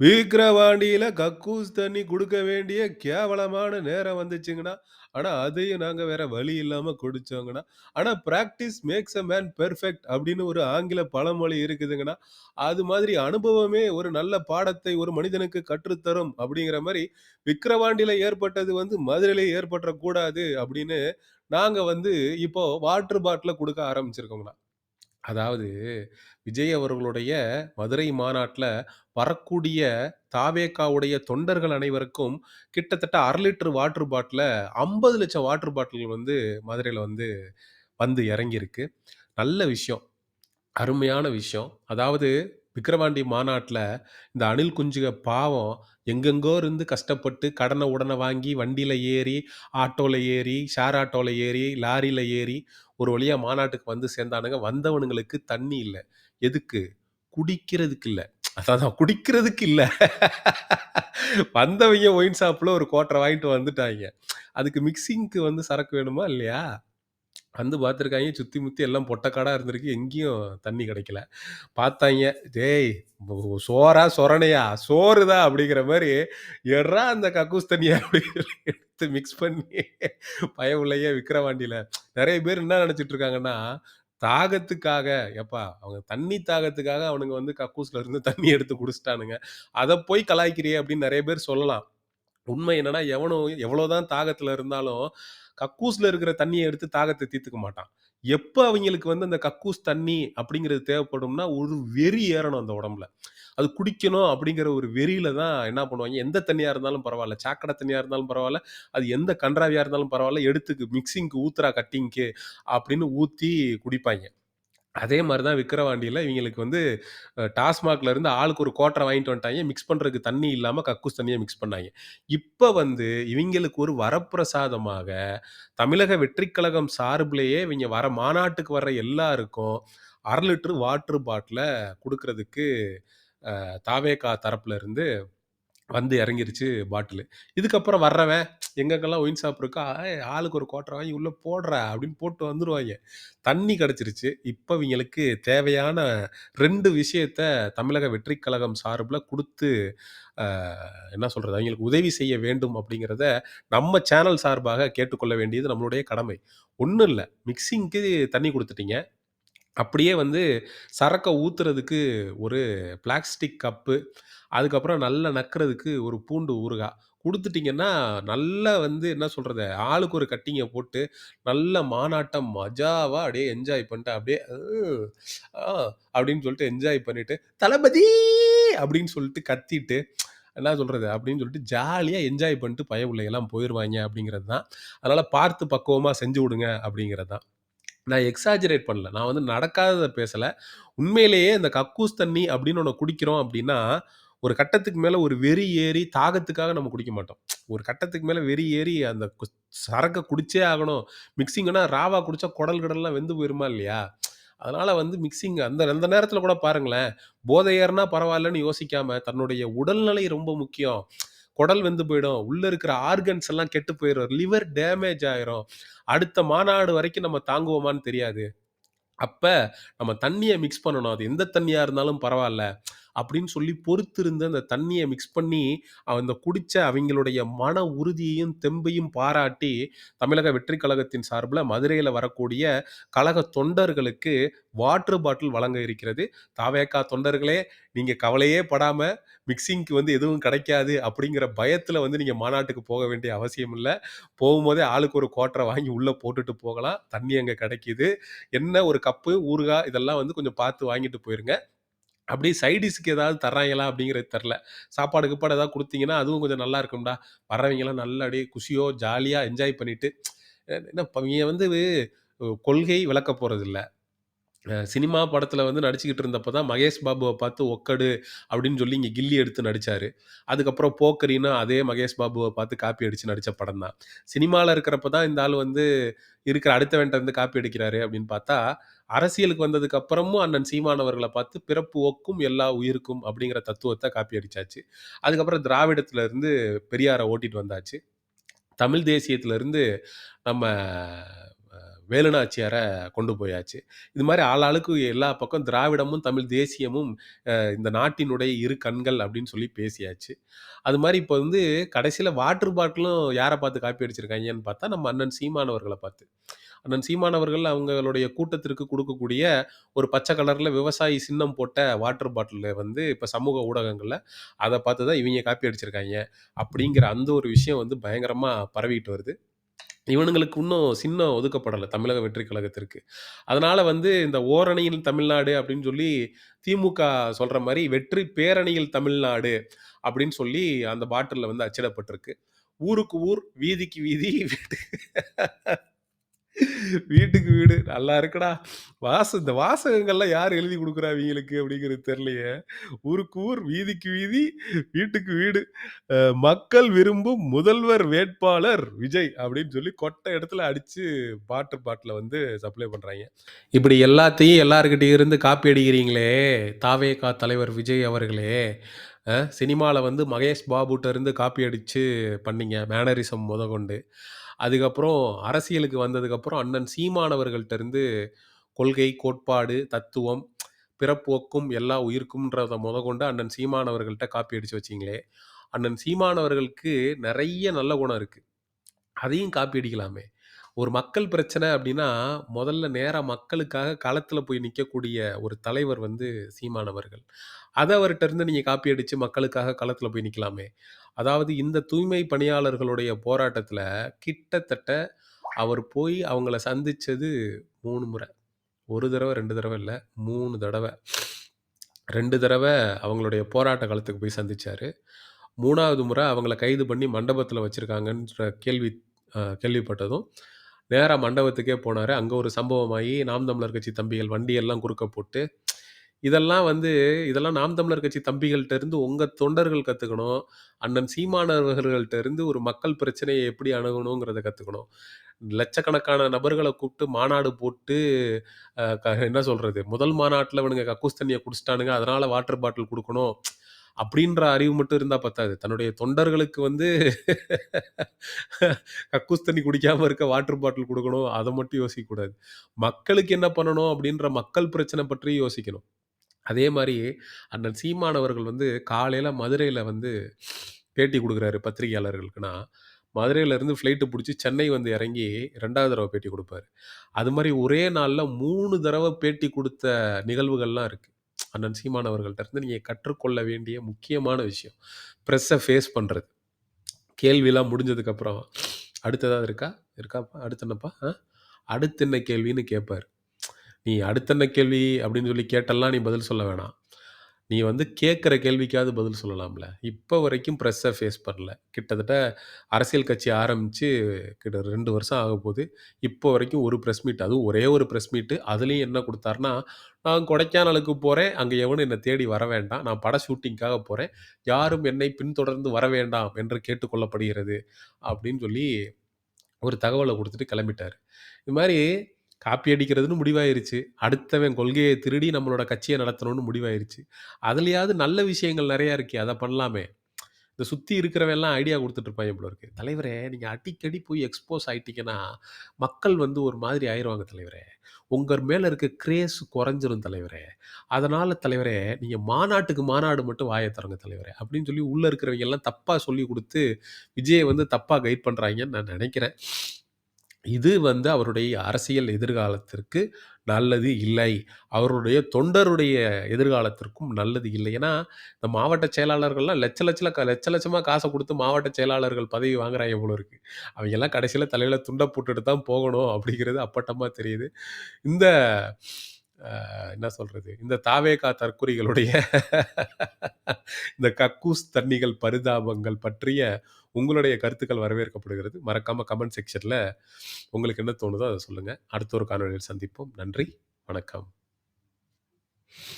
விக்கிரவாண்டியில் கக்கூஸ் தண்ணி குடுக்க வேண்டிய கேவலமான நேரம் வந்துச்சுங்கண்ணா. ஆனால் அதையும் நாங்கள் வேற வழி இல்லாமல் குடிச்சோங்கன்னா ஆனால் practice makes a man perfect" அப்படின்னு ஒரு ஆங்கில பழமொழி இருக்குதுங்கண்ணா. அது மாதிரி அனுபவமே ஒரு நல்ல பாடத்தை ஒரு மனிதனுக்கு கற்றுத்தரும் அப்படிங்கிற மாதிரி விக்கிரவாண்டியில் ஏற்பட்டது வந்து மதுரையில் ஏற்பட்டக்கூடாது அப்படின்னு, நாங்கள் வந்து இப்போ வாட்டர் பாட்டிலை கொடுக்க ஆரம்பிச்சிருக்கோங்கண்ணா. அதாவது விஜய் அவர்களுடைய மதுரை மாநாட்டில் வரக்கூடிய தாவேகாவுடைய தொண்டர்கள் அனைவருக்கும் கிட்டத்தட்ட 1/2 லிட்டர் வாட்டர் பாட்டில 50,00,000 வாட்டர் பாட்டில் வந்து மதுரையில வந்து வந்து இறங்கியிருக்கு. நல்ல விஷயம். அருமையான விஷயம். அதாவது விக்கிரவாண்டி மாநாட்டில் இந்த அணில் குஞ்சுக பாவம் எங்கெங்கோ இருந்து கஷ்டப்பட்டு கடனை உடனே வாங்கி வண்டியில் ஏறி, ஆட்டோவில் ஏறி, ஷேர் ஆட்டோவில் ஏறி, லாரியில் ஏறி ஒரு வழியாக மாநாட்டுக்கு வந்து சேர்ந்தானுங்க. வந்தவனுங்களுக்கு தண்ணி இல்லை எதுக்கு? குடிக்கிறதுக்கு இல்லை அதான் குடிக்கிறதுக்கு இல்லை வந்தவங்க ஒயின் ஷாப்பில் ஒரு கோட்டரை வாங்கிட்டு வந்துட்டாங்க அதுக்கு மிக்ஸிங்க்கு வந்து சரக்கு வேணுமா? இல்லையா? வந்து பார்த்துருக்காங்க சுற்றி முத்தி எல்லாம் பொட்டக்காடாக இருந்திருக்கு. எங்கேயும் தண்ணி கிடைக்கல. பார்த்தாங்க "டேய் சோறா? சொரணையா? சோறுதா அப்படிங்கிற மாதிரி "எட்றா அந்த கக்கூஸ் தண்ணியா அப்படிங்கிற எடுத்து மிக்ஸ் பண்ணி பயபுள்ளைங்க விக்கிரவாண்டியில் நிறைய பேர் என்ன நினச்சிட்டு இருக்காங்கன்னா, தாகத்துக்காக எப்பா அவங்க தண்ணி தாகத்துக்காக அவனுங்க வந்து கக்கூஸ்ல இருந்து தண்ணி எடுத்து குடிச்சிட்டானுங்க அதை போய் கலாய்க்கிறியே" அப்படின்னு நிறைய பேர் சொல்லலாம். உண்மை என்னன்னா, எவனும் எவ்வளோதான் தாகத்துல இருந்தாலும், கக்கூஸ்ல இருக்கிற தண்ணியை எடுத்து தாகத்தை தீர்த்துக்க மாட்டான். எப்போ அவங்களுக்கு வந்து அந்த கக்கூஸ் தண்ணி அப்படிங்கிறது தேவைப்படும்னா, ஒரு வெறி ஏறணும் அந்த உடம்புல. அது குடிக்கணும் அப்படிங்கிற ஒரு வெறியில தான் என்ன பண்ணுவாங்க எந்த தண்ணியா இருந்தாலும் பரவாயில்ல சாக்கடை தண்ணியா இருந்தாலும் பரவாயில்ல அது எந்த கன்றாவியாக இருந்தாலும் பரவாயில்ல எடுத்துக்கு மிக்ஸிங்க்கு ஊத்துறா கட்டிங்க்கு அப்படின்னு ஊத்தி குடிப்பாங்க அதே மாதிரி தான் விக்கிரவாண்டியில் இவங்களுக்கு வந்து அ டாஸ்மாக்ல இருந்து ஆளுக்கு ஒரு கோட்டரை வாங்கிட்டு வந்துட்டாங்க. மிக்ஸ் பண்ணுறதுக்கு தண்ணி இல்லாமல் கக்கூஸ் தண்ணியை மிக்ஸ் பண்ணாங்க. இப்போ வந்து இவங்களுக்கு ஒரு வரப்பிரசாதமாக தமிழக வெற்றிக் கழகம் சார்பிலேயே இவங்க வர மாநாட்டுக்கு வர்ற எல்லாருக்கும் 1/2 லிட்டர் வாட்டர் பாட்டில கொடுக்கறதுக்கு அ தாவேகா தரப்புல இருந்து வந்து இறங்கிருச்சு பாட்டிலு. இதுக்கப்புறம் வர்றவன் எங்கெங்கெல்லாம் ஒயின் ஷாப் இருக்கோ, "ஏய் ஆளுக்கு ஒரு குவார்டர் வாங்கி உள்ள போடுறா" அப்படின்னு போட்டு வந்துருவாய்ங்க. தண்ணி கிடைச்சிருச்சு. இப்ப இவைங்களுக்கு தேவையான 2 விஷயத்த தமிழக வெற்றிக் கழகம் சார்புல குடுத்து, அ என்ன சொல்றது? அவங்களுக்கு உதவி செய்ய வேண்டும் அப்படிங்கிறத நம்ம சேனல் சார்பாக கேட்டுக்கொள்ள வேண்டியது நம்மளுடைய கடமை. ஒண்ணும் இல்ல. மிக்ஸிங்க்கு தண்ணி குடுத்துட்டீங்க. அப்படியே வந்து சரக்க ஊத்துறதுக்கு ஒரு பிளாஸ்டிக் கப்பு, அதுக்கப்புறம் நல்லா நக்குறதுக்கு ஒரு பூண்டு ஊறுகாய் குடுத்துட்டீங்கன்னா, நல்லா வந்து என்ன சொல்றது? ஆளுக்கு ஒரு கட்டிங்க போட்டு, நல்ல மாநாட்டம் மஜாவா அப்படியே என்ஜாய் பண்ணிட்டு, அப்படியே "ம், ஆ" அப்படின்னு சொல்லிட்டு என்ஜாய் பண்ணிட்டு, "தளபதி" அப்படின்னு சொல்லிட்டு கத்திட்டு, என்ன சொல்றது? அப்படின்னு சொல்லிட்டு ஜாலியா என்ஜாய் பண்ணிட்டு பயபுள்ளைங்கலாம் போயிருவாய்ங்க அப்படிங்கிறது தான். அதனால பார்த்து பக்குவமா செஞ்சு விடுங்க அப்படிங்கிறது தான். நான் எக்ஸாஜரேட் பண்ணல. நான் வந்து நடக்காததை பேசலை உண்மையிலேயே இந்த கக்கூஸ் தண்ணி அப்படின்னு ஒன்று குடிக்கிறோம் அப்படின்னா, ஒரு கட்டத்துக்கு மேலே ஒரு வெறி ஏறி தாகத்துக்காக நம்ம குடிக்க மாட்டோம். ஒரு கட்டத்துக்கு மேலே வெறி ஏறி அந்த சரக்கை குடிச்சே ஆகணும். மிக்ஸிங்ன்னா ராவா குடித்தா குடல் கடல்லாம் வெந்து போயிருமா இல்லையா? அதனால் வந்து மிக்சிங் அந்த அந்த நேரத்தில் கூட பாருங்களேன், போதை ஏறுனா பரவாயில்லன்னு யோசிக்காமல் தன்னுடைய உடல்நிலை ரொம்ப முக்கியம். குடல் வெந்து போயிடும். உள்ள இருக்கிற ஆர்கன்ஸ் எல்லாம் கெட்டு போயிடும் லிவர் டேமேஜ் ஆயிரும். அடுத்த மாநாடு வரைக்கும் நம்ம தாங்குவோமான்னு தெரியாது. அப்ப நம்ம தண்ணியை மிக்ஸ் பண்ணணும். அது எந்த தண்ணியா இருந்தாலும் பரவாயில்ல அப்படின்னு சொல்லி பொறுத்திருந்த அந்த தண்ணியை மிக்ஸ் பண்ணி, அந்த குடித்த அவங்களுடைய மன உறுதியையும், தெம்பையும் பாராட்டி, தமிழக வெற்றி கழகத்தின் சார்பில் மதுரையில் வரக்கூடிய கழக தொண்டர்களுக்கு வாட்டர் பாட்டில் வழங்க இருக்கிறது. தாவேக்கா தொண்டர்களே, நீங்கள் கவலையே படாமல் மிக்ஸிங்க்கு வந்து எதுவும் கிடைக்காது அப்படிங்கிற பயத்தில் வந்து நீங்கள் மாநாட்டுக்கு போக வேண்டிய அவசியம் இல்லை போகும்போதே ஆளுக்கு ஒரு குவார்டர வாங்கி உள்ளே போட்டுட்டு போகலாம். தண்ணி அங்கே கிடைக்கிது என்ன ஒரு கப்பு, ஊறுகாய் இதெல்லாம் வந்து கொஞ்சம் பார்த்து வாங்கிட்டு போயிருங்க. அப்படியே சைடிஸ்க்கு ஏதாவது தர்றாங்களா அப்படிங்கிறது தெரில சாப்பாடு கீப்பாடு ஏதாவது கொடுத்தீங்கன்னா அதுவும் கொஞ்சம் நல்லா இருக்கும்டா. வர்றவைங்கலாம் நல்லா அப்படியே குஷியோ, ஜாலியாக என்ஜாய் பண்ணிவிட்டு என்ன இங்கே வந்து கொள்கை விளக்க போகிறதில்ல சினிமா படத்தில் வந்து நடிச்சுக்கிட்டு இருந்தப்போ தான் மகேஷ் பாபுவை பார்த்து ஒக்கடு அப்படின்னு சொல்லி இங்கே கில்லி எடுத்து நடித்தார் அதுக்கப்புறம் போக்கரின்னா அதே மகேஷ் பாபுவை பார்த்து காப்பி அடித்து நடித்த படம் தான். சினிமாவில் இருக்கிறப்ப தான் இந்த ஆள் வந்து இருக்கிற அடுத்தவன்ட்ட இருந்து காப்பி அடிக்கிறாரு அப்படின்னு பார்த்தா, அரசியலுக்கு வந்ததுக்கு அப்புறமும் அண்ணன் சீமானவர்களை பார்த்து பிறப்பு ஒக்கும் எல்லா உயிருக்கும் அப்படிங்கிற தத்துவத்தை காப்பி அடிச்சாச்சு. அதுக்கப்புறம் திராவிடத்துல இருந்து பெரியாரை ஓட்டிட்டு வந்தாச்சு. தமிழ் தேசியத்துல இருந்து நம்ம வேலுநாச்சியாரை கொண்டு போயாச்சு. இது மாதிரி ஆளாளுக்கு எல்லா பக்கம் திராவிடமும், தமிழ் தேசியமும் இந்த நாட்டினுடைய இரு கண்கள் அப்படின்னு சொல்லி பேசியாச்சு. அது மாதிரி இப்போ வந்து கடைசியில் வாட்டர் பாட்டிலும் யாரை பார்த்து காப்பி அடிச்சிருக்காங்கன்னு பார்த்தா, நம்ம அண்ணன் சீமானவர்களை பார்த்து. அண்ணன் சீமான் அவர்கள் அவங்களுடைய கூட்டத்திற்கு கொடுக்கக்கூடிய ஒரு பச்சை கலரில் விவசாயி சின்னம் போட்ட வாட்டர் பாட்டில வந்து இப்போ சமூக ஊடகங்களில் அதை பார்த்து தான் இவங்க காப்பி அடிச்சிருக்காங்க அப்படிங்கிற அந்த ஒரு விஷயம் வந்து பயங்கரமாக பரவிட்டு வருது. இவனுங்களுக்கு இன்னும் சின்னம் ஒதுக்கப்படலை தமிழக வெற்றி கழகத்திற்கு. அதனால் வந்து இந்த ஓரணியில் தமிழ்நாடு அப்படின்னு சொல்லி திமுக சொல்கிற மாதிரி வெற்றி பேரணியில் தமிழ்நாடு அப்படின்னு சொல்லி அந்த பாட்டிலில் வந்து அச்சிடப்பட்டிருக்கு. ஊருக்கு ஊர், வீதிக்கு வீதி, வீட்டுக்கு வீடு நல்லா இருக்குடா. வாச இந்த வாசகங்கள்லாம் யார் எழுதி கொடுக்குறா இவிங்களுக்கு அப்படிங்கிறது தெரியலையே. ஊருக்கு ஊர், வீதிக்கு வீதி, வீட்டுக்கு வீடு. மக்கள் விரும்பும் முதல்வர் வேட்பாளர் விஜய் அப்படின்னு சொல்லி கொட்ட இடத்துல அடித்து வாட்டர் பாட்டில் வந்து சப்ளை பண்ணுறாங்க இப்படி எல்லாத்தையும் எல்லார்கிட்டயும் இருந்து காப்பி அடிக்கிறீங்களே, தாவேகா தலைவர் விஜய் அவர்களே, சினிமாவில் வந்து மகேஷ் பாபுட்ட இருந்து காப்பி அடித்து பண்ணிங்க மேனரிசம் மொதற்கொண்டு. அதுக்கப்புறம் அரசியலுக்கு வந்ததுக்கப்புறம் அண்ணன் சீமானவர்கள்ட்ட இருந்து கொள்கை, கோட்பாடு, தத்துவம், பிறப்போக்கும் எல்லா உயிர்க்கும்ன்றத கொண்டு அண்ணன் சீமானவர்கள்ட்ட காப்பி அடித்து வச்சீங்களே, அண்ணன் சீமானவர்களுக்கு நிறைய நல்ல குணம் இருக்குது அதையும் காப்பி அடிக்கலாமே. ஒரு மக்கள் பிரச்சனை அப்படின்னா, முதல்ல நேரா மக்களுக்காக களத்துல போய் நிக்கக்கூடிய ஒரு தலைவர் வந்து சீமான் அவர்கள். அத அவர்ட்ட இருந்து நீங்க காப்பி அடிச்சு மக்களுக்காக களத்துல போய் நிக்கலாமே. அதாவது இந்த தூய்மை பணியாளர்களுடைய போராட்டத்துல கிட்டத்தட்ட அவர் போய் அவங்கள சந்திச்சது 3 முறை. 1 தடவ, 2 தடவ இல்ல. 3 தடவ. 2 தடவ அவங்களுடைய போராட்ட களத்துக்கு போய் சந்திச்சாரு. 3வது முறை அவங்கள கைது பண்ணி மண்டபத்துல வச்சிருக்காங்கன்ற கேள்வி அ கேள்விப்பட்டதும், நேராக மண்டபத்துக்கே போனார். அங்கே ஒரு சம்பவமாகி நாம் தமிழர் கட்சி தம்பிகள் வண்டியெல்லாம் குறுக்க போட்டு, இதெல்லாம் வந்து இதெல்லாம் நாம் தமிழர் கட்சி தம்பிகள்கிட்ட இருந்து உங்கள் தொண்டர்கள் கற்றுக்கணும் அண்ணன் சீமான் இருந்து ஒரு மக்கள் பிரச்சனையை எப்படி அணுகணுங்கிறத கற்றுக்கணும் லட்சக்கணக்கான நபர்களை கூப்பிட்டு மாநாடு போட்டு, க என்ன சொல்கிறது முதல் மாநாட்டில் இவனுங்க கக்கூஸ் தண்ணியை குடிச்சிட்டானுங்க. அதனால் வாட்டர் பாட்டில் கொடுக்கணும். அப்படின்ற அறிவு மட்டும் இருந்தா பத்தாது. தன்னுடைய தொண்டர்களுக்கு வந்து கக்கூஸ் தண்ணி குடிக்காம இருக்க வாட்டர் பாட்டில் கொடுக்கணும் அதை மட்டும் யோசிக்கக்கூடாது. மக்களுக்கு என்ன பண்ணணும் அப்படின்ற மக்கள் பிரச்சனை பற்றி யோசிக்கணும். அதே மாதிரி அண்ணன் சீமானவர்கள் வந்து காலையில மதுரையில வந்து பேட்டி கொடுக்குறாரு பத்திரிகையாளர்களுக்குன்னா, மதுரையில இருந்து பிடிச்சி சென்னை வந்து இறங்கி ரெண்டாவது தடவை பேட்டி கொடுப்பாரு அது மாதிரி ஒரே நாளில் மூணு தடவை பேட்டி கொடுத்த நிகழ்வுகள்லாம் இருக்குது அண்ணன் சீமான் அவர்கள்ட்ட இருந்து நீங்கள் கற்றுக்கொள்ள வேண்டிய முக்கியமான விஷயம். ப்ரெஸ்ஸை ஃபேஸ் பண்ணுறது கேள்விலாம் முடிஞ்சதுக்கப்புறம் அடுத்ததாக அடுத்து இருக்கா? இருக்காப்பா? அடுத்த என்னப்பா? அடுத்த அடுத்து என்ன கேள்வின்னு கேட்பார் நீ அடுத்த என்ன கேள்வி அப்படின்னு சொல்லி கேட்டெல்லாம் நீ பதில் சொல்ல வேணாம். நீ வந்து கேட்குற கேள்விக்காவது பதில் சொல்லலாம்ல. இப்போ வரைக்கும் ப்ரெஸ்ஸை ஃபேஸ் பண்ணல. கிட்டத்தட்ட அரசியல் கட்சி ஆரம்பிச்சு கிட்ட 2 வருஷம் ஆகப்போது. இப்போ வரைக்கும் ஒரு ப்ரெஸ் மீட் அதுவும் ஒரே ஒரு ப்ரெஸ் மீட். அதுலயும் என்ன குடுத்தாருன்னா, "நான் கொடைக்கானலுக்கு போறேன். அங்க எவனும் என்ன தேடி வர வேண்டாம். நான் பட ஷூட்டிங்க்காக போறேன். யாரும் என்னை பின்தொடர்ந்து வர வேண்டாம் என்று கேட்டுக் கொள்ளப்படுகிறது." அப்படின்னு சொல்லி ஒரு தகவல குடுத்துட்டு கிளம்பிட்டார் இது மாரி காப்பி அடிக்கிறதுன்னு முடிவாயிருச்சு. அடுத்தவன் கொள்கையை திருடி நம்மளோட கட்சியை நடத்தணும்னு முடிவாயிருச்சு. அதுலேயாவது நல்ல விஷயங்கள் நிறையா இருக்கே. அதை பண்ணலாமே. இந்த சுற்றி இருக்கிறவெல்லாம் ஐடியா கொடுத்துட்ருப்பான் இவ்வளோ இருக்கு. தலைவரே நீங்கள் அடிக்கடி போய் எக்ஸ்போஸ் ஆகிட்டீங்கன்னா மக்கள் வந்து ஒரு மாதிரி ஆயிடுவாங்க தலைவரே. உங்கள் மேலே இருக்க கிரேஸ் குறைஞ்சிரும் தலைவரே. அதனால் தலைவரே நீங்கள் மாநாட்டுக்கு மாநாடு மட்டும் வாய தரங்க தலைவரே. அப்படின்னு சொல்லி உள்ளே இருக்கிறவங்க எல்லாம் தப்பாக சொல்லி கொடுத்து விஜயை வந்து தப்பாக கைட் பண்ணுறாங்கன்னு நான் நினைக்கிறேன் இது வந்து அவருடைய அரசியல் எதிர்காலத்திற்கு நல்லது இல்லை. அவருடைய தொண்டருடைய எதிர்காலத்திற்கும் நல்லது இல்லை. ஏன்னா, இந்த மாவட்ட செயலாளர்கள்லாம் லட்ச லட்சல லட்ச லட்சமாக காசை கொடுத்து மாவட்ட செயலாளர்கள் பதவி வாங்குறாங்க போல இருக்கு. எல்லாம் கடைசியில் தலையில் துண்டை போட்டுட்டு தான் போகணும் அப்படிங்கிறது அப்பட்டமாக தெரியுது. இந்த என்ன சொல்றது? இந்த தாவேகா தற்குறிகளுடைய இந்த கக்கூஸ் தண்ணிகள் பரிதாபங்கள் பற்றிய உங்களுடைய கருத்துக்கள் வரவேற்கப்படுகிறது. மறக்காம கமெண்ட் செக்ஷனில் உங்களுக்கு என்ன தோணுதோ அதை சொல்லுங்க. அடுத்த ஒரு காணொளியில் சந்திப்போம். நன்றி. வணக்கம்.